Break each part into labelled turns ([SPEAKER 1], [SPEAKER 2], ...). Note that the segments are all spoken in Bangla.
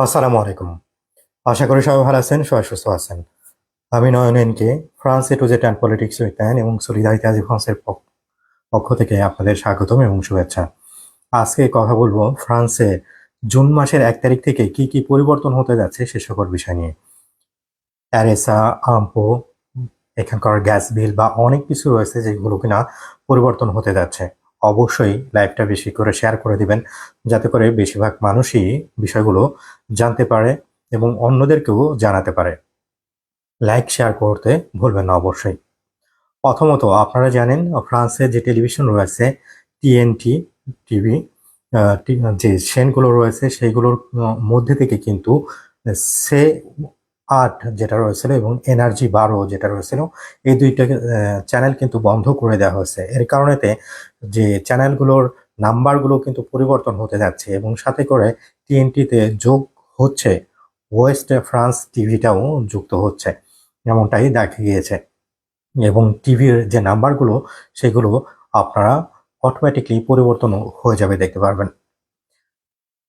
[SPEAKER 1] আসসালামু আলাইকুম। আশা করি সবাই ভালো আছেন, সবাই সুস্থ আছেন। আমি নয়নকে France A to Z and politics with এবং সলিদারিতে ফ্রান্সের পক- পক্ষ থেকে আপনাদের স্বাগতম এবং শুভেচ্ছা। আজকে কথা বলব ফ্রান্সে জুন মাসের এক তারিখ থেকে কি কি পরিবর্তন হতে যাচ্ছে সে সকল বিষয় নিয়ে। অ্যারেসা আম্পো এখানকার গ্যাস বিল বা অনেক কিছু রয়েছে যেগুলো কিনা পরিবর্তন হতে যাচ্ছে। অবশ্যই লাইভটা বেশি করে শেয়ার করে দিবেন, যাতে করে বেশিরভাগ মানুষই বিষয়গুলো জানতে পারে এবং অন্যদেরকেও জানাতে পারে। লাইক, শেয়ার করতে ভুলবেন না অবশ্যই। প্রথমত, আপনারা জানেন ফ্রান্সের যে টেলিভিশন রয়েছে টিএনটি টিভি যে সেনগুলো রয়েছে, সেইগুলোর মধ্যে থেকে কিন্তু সে আট যেটা রয়েছিল এবং এনার্জি বারো যেটা রয়েছিল, এই দুইটা চ্যানেল কিন্তু বন্ধ করে দেওয়া হয়েছে। এর কারণেতে যে চ্যানেলগুলোর নাম্বারগুলো কিন্তু পরিবর্তন হতে যাচ্ছে এবং সাথে করে টিএনটিতে যোগ হচ্ছে ওয়েস্ট ফ্রান্স টিভিটাও যুক্ত হচ্ছে, এমনটাই দেখা গিয়েছে। এবং টিভির যে নাম্বারগুলো, সেগুলো আপনারা অটোমেটিকলি পরিবর্তন হয়ে যাবে, দেখতে পারবেন।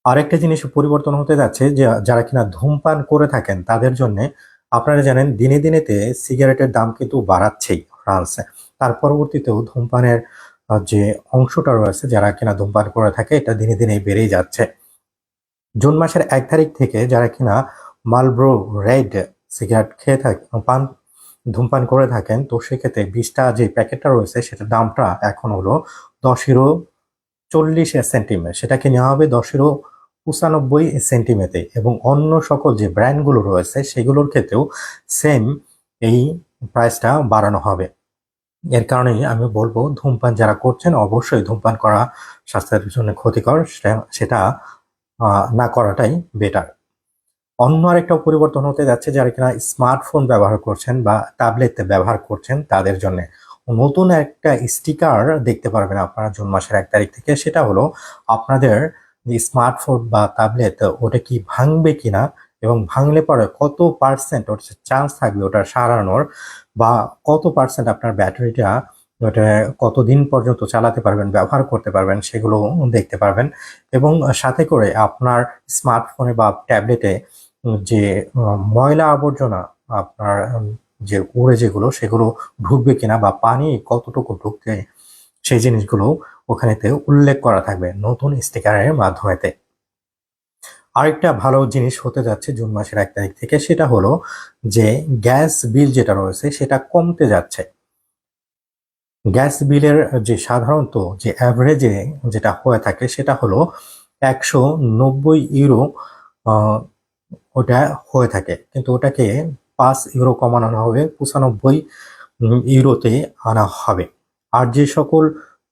[SPEAKER 1] আরেকটা জিনিস পরিবর্তন হতে যাচ্ছে যে, যারা কিনা ধূমপান করে থাকেন, তাদের জন্য আপনারা জানেন দিনে দিনেতে সিগারেটের দাম কিন্তু বাড়াচ্ছেই ফ্রান্সে। তার পরবর্তীতেও ধূমপানের যে অংশটা রয়েছে, যারা কিনা ধূমপান করে থাকে, এটা দিনে দিনে বেড়েই যাচ্ছে। জুন মাসের এক তারিখ থেকে যারা কিনা মালব্রো রেড সিগারেট খেয়ে থাকে পান, ধূমপান করে থাকেন, তো সেক্ষেত্রে বিশটা যে প্যাকেটটা রয়েছে, সেটার দামটা এখন হলো দশ চল্লিশ সেন্টিমেট সেটাকে নেওয়া হবে দশ ইউরো পঁচানব্বই সেন্টিমেতে এবং অন্য সকল যে ব্র্যান্ডগুলো রয়েছে সেগুলোর ক্ষেত্রেও সেম এই প্রাইসটা বাড়ানো হবে। এর কারণেই আমি বলব, ধূমপান যারা করছেন, অবশ্যই ধূমপান করা স্বাস্থ্যের জন্য ক্ষতিকর, সেটা- সেটা না করাটাই বেটার অন্য আরেকটা পরিবর্তন হতে যাচ্ছে যারা কিনা স্মার্টফোন ব্যবহার করছেন বা ট্যাবলেট ব্যবহার করছেন তাদের জন্য। নতুন একটা স্টিকার দেখতে পারবেন আপনারা জুন মাসের এক তারিখ থেকে, সেটা হলো আপনাদের যে স্মার্টফোন বা ট্যাবলেট ওটা কি ভাঙবে কিনা এবং ভাঙলে পরে কত পার্সেন্ট ওর চান্স থাকবে ওটা সারানোর বা কত পার্সেন্ট আপনার ব্যাটারিটা ওটা কতদিন পর্যন্ত চালাতে পারবেন, ব্যবহার করতে পারবেন সেগুলো দেখতে পারবেন এবং সাথে করে আপনার স্মার্টফোনে বা ট্যাবলেটে যে ময়লা আবর্জনা আপনার যে উড়ে যেগুলো সেগুলো ঢুকবে কিনা বা পানি কতটুকু ঢুকবে সেই জিনিসগুলো ওখানেতে উল্লেখ করা থাকবে নতুন স্টিকারের মাধ্যমেতে। আরেকটা ভালো জিনিস হতে যাচ্ছে জুন মাসের এক তারিখ থেকে, সেটা হলো যে গ্যাস বিল যেটা রয়েছে, সেটা কমতে যাচ্ছে। গ্যাস বিলের যে সাধারণত যে অ্যাভারেজে যেটা হয়ে থাকে, সেটা হলো একশো নব্বই ইউরো ওটা হয়ে থাকে। কিন্তু ওটাকে পাঁচ ইউরো কমানো হবে, পঁচানব্বই ইউরোতে আনা হবে। আর যে সকল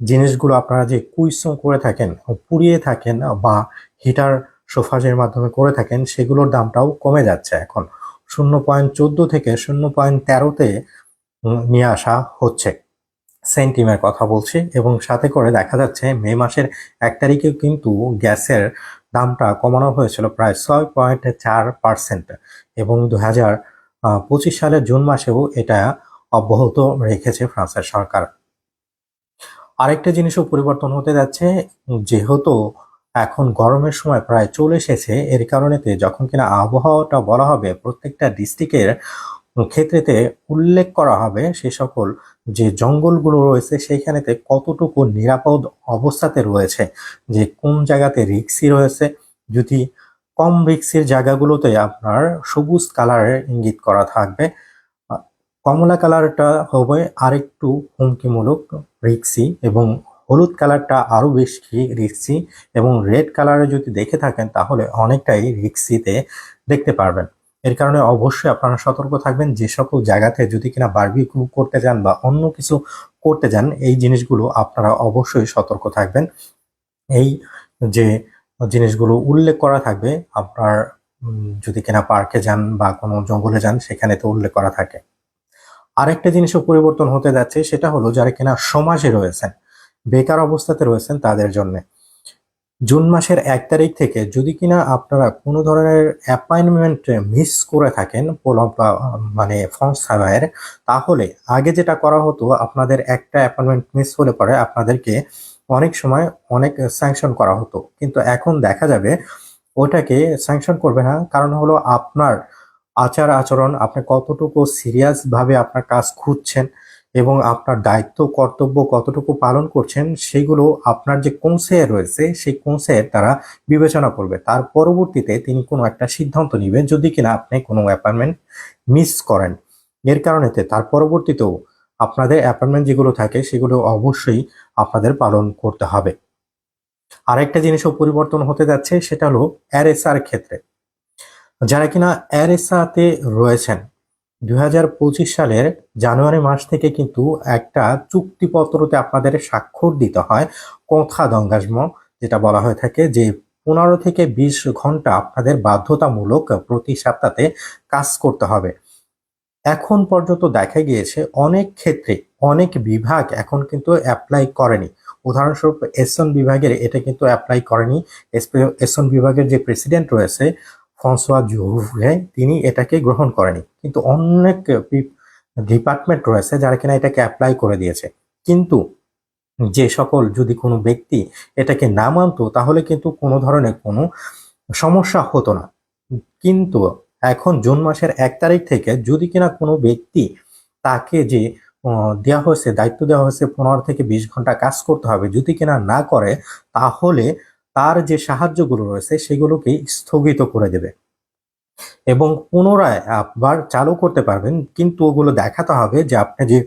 [SPEAKER 1] জিনিসগুলো আপনারা যে কুইসন করে থাকেন পুড়িয়ে থাকেন বা হিটার সোফাজের মাধ্যমে করে থাকেন, সেগুলোর দামটাও কমে যাচ্ছে এখন। শূন্য পয়েন্ট চোদ্দ থেকে শূন্য পয়েন্ট তেরোতে নিয়ে আসা হচ্ছে। সেন্টিমের কথা বলছি এবং সাথে করে দেখা যাচ্ছে মে মাসের এক তারিখে কিন্তু গ্যাসের দামটা কমানো হয়েছিল প্রায় ছয় পয়েন্ট চার পার্সেন্ট এবং দু হাজার পঁচিশ সালের জুন মাসেও এটা অব্যাহত রেখেছে ফ্রান্সের সরকার। আরেকটা জিনিসও পরিবর্তন হতে যাচ্ছে, যেহেতু এখন গরমের সময় প্রায় চলে এসেছে, এর কারণেতে যখন কিনা আবহাওয়াটা বলা হবে, প্রত্যেকটা ডিস্ট্রিক্টের ক্ষেত্রেতে উল্লেখ করা হবে সে সকল যে জঙ্গলগুলো রয়েছে সেইখানেতে কতটুকু নিরাপদ অবস্থাতে রয়েছে, যে কোন জায়গাতে রিক্সি রয়েছে, যদি কম রিক্সির জায়গাগুলোতে আপনার সবুজ কালারের ইঙ্গিত করা থাকবে কমলা কালারটা হবে আরেকটু হুমকিমূলক রিক্সি এবং হলুদ কালারটা আরও বেশি রিক্সি এবং রেড কালারে যদি দেখে থাকেন তাহলে অনেকটাই রিক্সিতে দেখতে পারবেন। এর কারণে অবশ্যই আপনারা সতর্ক থাকবেন, যে সকল জায়গাতে যদি কিনা বারবিকিউ করতে যান বা অন্য কিছু করতে যান, এই জিনিসগুলো আপনারা অবশ্যই সতর্ক থাকবেন। এই যে জিনিসগুলো উল্লেখ করা থাকবে, আপনার যদি কিনা পার্কে যান বা কোনো জঙ্গলে যান, সেখানে তো উল্লেখ করা থাকে। আরেকটা জিনিসও পরিবর্তন হতে যাচ্ছে, সেটা হলো যারা কিনা সমাজে রয়েছেন, বেকার অবস্থাতে রয়েছেন তাদের জন্য। জুন মাসের এক তারিখ থেকে যদি কিনা আপনারা কোনো ধরনের অ্যাপয়েন্টমেন্ট মিস করে থাকেন মানে ফর্ম সাভায়ের তাহলে আগে যেটা করা হতো, আপনাদের একটা অ্যাপয়েন্টমেন্ট মিস হলে পরে আপনাদেরকে অনেক সময় অনেক স্যাংশন করা হতো। কিন্তু এখন দেখা যাবে, ওটাকে স্যাংশন করবে না, কারণ হলো আপনার আচার আচরণ, আপনি কতটুকু সিরিয়াস ভাবে আপনার কাজ খুঁজছেন এবং আপনার দায়িত্ব, কর্তব্য কতটুকু পালন করছেন, সেগুলো আপনার যে কনসেয়ার রয়েছে, সেই কনসেয়ার তারা বিবেচনা করবে। তার পরবর্তীতে তিনি কোনো একটা সিদ্ধান্ত নেবেন যদি কিনা আপনি কোনো অ্যাপয়েন্টমেন্ট মিস করেন। এর কারণেতে তার পরবর্তীতেও আপনাদের অ্যাপয়েন্টমেন্ট যেগুলো থাকে, সেগুলো অবশ্যই আপনাদের পালন করতে হবে। আরেকটা জিনিসও পরিবর্তন হতে যাচ্ছে, সেটা হলো অ্যারেসার ক্ষেত্রে। যারা কিনা অ্যারেসাতে রয়েছেন। দু হাজার পঁচিশ সালের জানুয়ারি মাস থেকে কিন্তু একটা চুক্তিপত্রতে আপনাদের স্বাক্ষর দিতে হয় কথা দঙ্গাসম, যেটা বলা হয়ে থাকে যে পনেরো থেকে বিশ ঘণ্টা আপনাদের বাধ্যতামূলক প্রতি সপ্তাহে কাজ করতে হবে। এখন পর্যন্ত দেখা গিয়েছে অনেক ক্ষেত্রে অনেক বিভাগ এখন কিন্তু অ্যাপ্লাই করেনি। উদাহরণস্বরূপ এসন বিভাগের এটা কিন্তু অ্যাপ্লাই করেনি। এসন বিভাগের যে প্রেসিডেন্ট রয়েছে ফ্রান্সোয়া জুভে তিনি এটাকে গ্রহণ করেনি। কিন্তু অনেক ডিপার্টমেন্ট রয়েছে যারা কিনা এটাকে অ্যাপ্লাই করে দিয়েছে। কিন্তু যে সকল যদি কোনো ব্যক্তি এটাকে না মানতো, তাহলে কিন্তু কোনো ধরনের কোনো সমস্যা হতো না। কিন্তু এখন জুন মাসের এক তারিখ থেকে যদি কিনা কোনো ব্যক্তি তাকে যে দেওয়া হয়েছে, দায়িত্ব দেওয়া হয়েছে, পনেরো থেকে বিশ ঘণ্টা কাজ করতে হবে, যদি কিনা না করে, তাহলে তার যে সাহায্যগুলো রয়েছে সেগুলোকে স্থগিত করে দেবে। এবং পুনরায় আবার চালু করতে পারবেন, কিন্তু ওগুলো দেখাতে হবে যে আপনি যে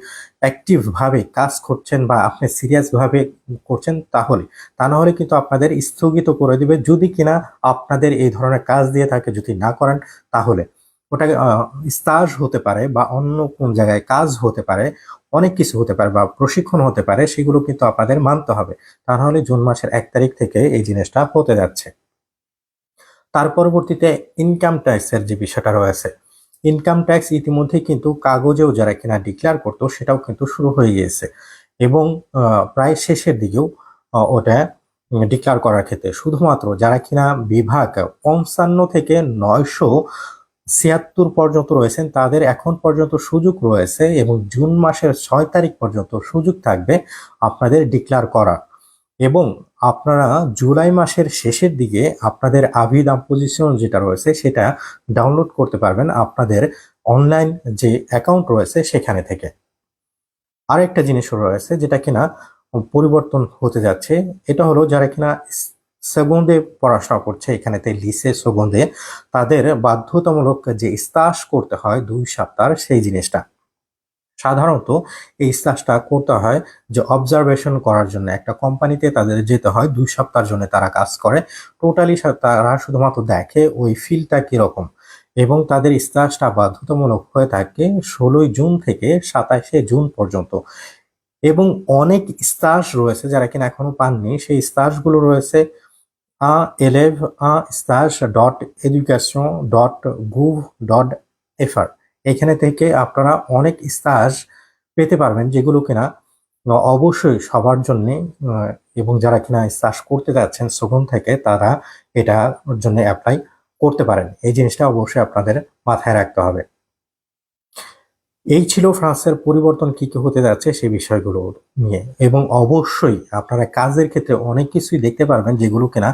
[SPEAKER 1] অ্যাক্টিভ ভাবে কাজ করছেন বা আপনি সিরিয়াস ভাবে করছেন তাহলে তা না হলে কিন্তু আপনাদের স্থগিত করে দেবে। যদি কিনা আপনাদের এই ধরনের কাজ দিয়ে থাকে, যদি না করেন, তাহলে। ওটা স্টাজ হতে পারে বা অন্য কোন জায়গায় কাজ হতে পারে অনেক কিছু হতে পারে বা প্রশিক্ষণ হতে পারে, সেগুলো কিন্তু আপনাদের মানতে হবে। তা নাহলে জুন মাসের এক তারিখ থেকে এই জিনিসটা হতে যাচ্ছে। তার পরবর্তীতে ইনকাম ট্যাক্সের যে বিষয়টা রয়েছে ইনকাম ট্যাক্স ইতিমধ্যে কিন্তু কাগজেও যারা কিনা ডিক্লেয়ার করতো, সেটাও কিন্তু শুরু হয়ে গিয়েছে। এবং প্রায় শেষের দিকেও ওটা ডিক্লেয়ার করার ক্ষেত্রে শুধুমাত্র যারা কিনা বিভাগ পঞ্চান্ন থেকে নয়শো ছিয়াত্তর পর্যন্ত রয়েছেন, তাদের এখন পর্যন্ত সুযোগ রয়েছে এবং জুন মাসের ছয় তারিখ পর্যন্ত সুযোগ থাকবে আপনাদের ডিক্লার করা এবং আপনারা জুলাই মাসের শেষের দিকে আপনাদের আভিদাম পজিশন যেটা রয়েছে সেটা ডাউনলোড করতে পারবেন আপনাদের অনলাইন যে অ্যাকাউন্ট রয়েছে সেখানে থেকে। আরেকটা জিনিস রয়েছে যেটা কিনা পরিবর্তন হতে যাচ্ছে, এটা হলো যারা কিনা সেগন্দে পড়াশোনা করছে, এখানেতে লিসে সেগন্দে তাদের বাধ্যতামূলক যে স্তাস করতে হয় দুই সপ্তাহ, সেই জিনিসটা। সাধারণত এই স্তাসটা করতে হয় যে অবজারভেশন করার জন্য। একটা কোম্পানিতে তাদের যেতে হয়, দুই সপ্তাহের জন্য তারা কাজ করে। টোটালি তারা শুধুমাত্র দেখে ওই ফিলটা কীরকম। এবং তাদের স্তাসটা বাধ্যতামূলক হয়ে থাকে ষোলোই জুন থেকে সাতাশে জুন পর্যন্ত। এবং অনেক স্তাস রয়েছে যারা কিনা এখনও পাননি। সেই স্তাসগুলো রয়েছে élève un stage এখানে থেকে আপনারা অনেক স্টাজ পেতে পারবেন যেগুলো কিনা, অবশ্যই সবার জন্য এবং যারা কিনা স্টাজ করতে যাচ্ছেন সগুন থেকে, তারা এটার জন্য অ্যাপ্লাই করতে পারেন। এই জিনিসটা অবশ্যই আপনাদের মাথায় রাখতে হবে। এই ছিল ফ্রান্সের পরিবর্তন কি কি হতে যাচ্ছে সেই বিষয়গুলো নিয়ে। এবং অবশ্যই আপনারা কাজের ক্ষেত্রে অনেক কিছুই দেখতে পারবেন যেগুলো কিনা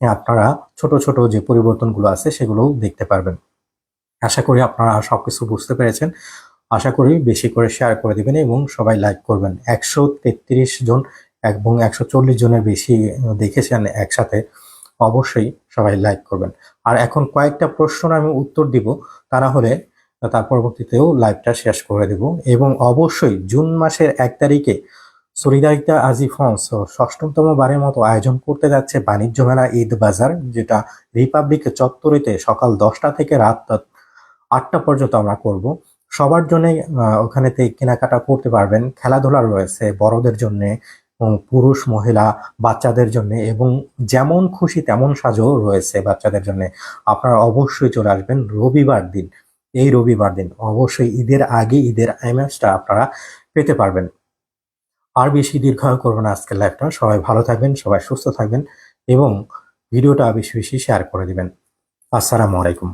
[SPEAKER 1] আপনারা ছোট ছোট যে পরিবর্তনগুলো আছে সেগুলোও দেখতে পারবেন। আশা করি আপনারা সবকিছু বুঝতে পেরেছেন। আশা করি বেশি করে শেয়ার করে দিবেন এবং সবাই লাইক করবেন। একশো তেত্রিশ জন এবং একশো চল্লিশ জনের বেশি দেখেছেন একসাথে, অবশ্যই সবাই লাইক করবেন। আর এখন কয়েকটা প্রশ্ন আমি উত্তর দিব তা না হলে তার পরবর্তীতেও লাইভটা শেষ করে দেব এবং অবশ্যই জুন মাসের এক তারিখে সলিদারিতা আজি ফ্রান্স ষষ্ঠতম বারের মতো আয়োজন করতে যাচ্ছে বাণিজ্য মেলা ঈদ বাজার, যেটা রিপাবলিক চত্বরিতে সকাল দশটা থেকে রাত আটটা পর্যন্ত আমরা করব। সবার জন্য ওখানেতে কেনাকাটা করতে পারবেন, খেলাধুলা রয়েছে বড়দের জন্য পুরুষ, মহিলা, বাচ্চাদের জন্য এবং যেমন খুশি তেমন সাজও রয়েছে বাচ্চাদের জন্য। আপনারা অবশ্যই চলে আসবেন রবিবার দিন। এই রবিবার দিন। অবশ্যই ঈদের আগে ঈদের আইম্যাচটা আপনারা পেতে পারবেন। আর বেশি দীর্ঘায়ু করবেন আজকের লাইফটা সবাই ভালো থাকবেন, সবাই সুস্থ থাকবেন এবং ভিডিওটা বেশি বেশি শেয়ার করে দিবেন। আসসালামু আলাইকুম।